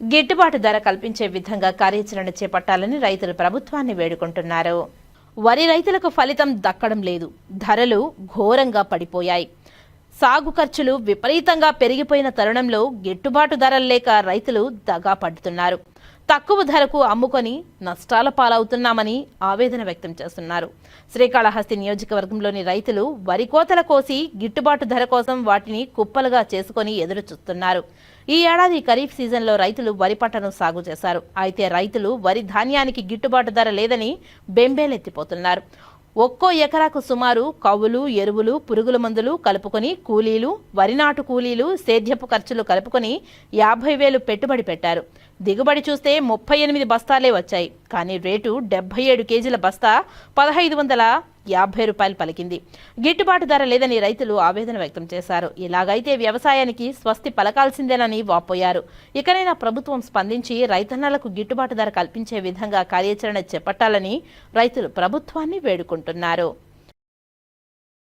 గిట్టుబాటు ధర కల్పించే విధంగా కార్యాచరణ చేపట్టాలని రైతులు ప్రభుత్వాన్ని వేడుకుంటున్నారు. వరి రైతులకు ఫలితం దక్కడం లేదు. ధరలు ఘోరంగా పడిపోయాయి. సాగు ఖర్చులు విపరీతంగా పెరిగిపోయిన తరుణంలో గిట్టుబాటు ధరలు లేక రైతులు దగా పడుతున్నారు. తక్కువ ధరకు అమ్ముకొని నష్టాల పాలవుతున్నామని ఆవేదన వ్యక్తం చేస్తున్నారు. శ్రీకాళహస్తి నియోజకవర్గంలోని రైతులు వరి కోతల కోసి గిట్టుబాటు ధర కోసం వాటిని కుప్పలుగా చేసుకొని ఎదురు చూస్తున్నారు ఈ ఏడాది ఖరీఫ్ సీజన్లో రైతులు వరి పంటను సాగు చేశారు. అయితే రైతులు వరి ధాన్యానికి గిట్టుబాటు ధర లేదని బెంబేలెత్తిపోతున్నారు. ఒక్కో ఎకరాకు సుమారు కవులు ఎరువులు పురుగుల మందులు కలుపుకొని కూలీలు వరి నాటు కూలీలు సేద్యపు ఖర్చులు కలుపుకొని యాభై వేలు పెట్టుబడి పెట్టారు. దిగుబడి చూస్తే ముప్పై ఎనిమిది బస్తాలే వచ్చాయి. కానీ రేటు డెబ్బై ఏడు కేజీల బస్తా పదహైదు వందల యాభై రూపాయలు పలికింది. గిట్టుబాటు ధర లేదని రైతులు ఆవేదన వ్యక్తం చేశారు. ఇలాగైతే వ్యవసాయానికి స్వస్తి పలకాల్సిందేనని వాపోయారు. ఇకనైనా ప్రభుత్వం స్పందించి రైతన్నలకు గిట్టుబాటు ధర కల్పించే విధంగా కార్యాచరణ చేపట్టాలని రైతులు ప్రభుత్వాన్ని వేడుకుంటున్నారు.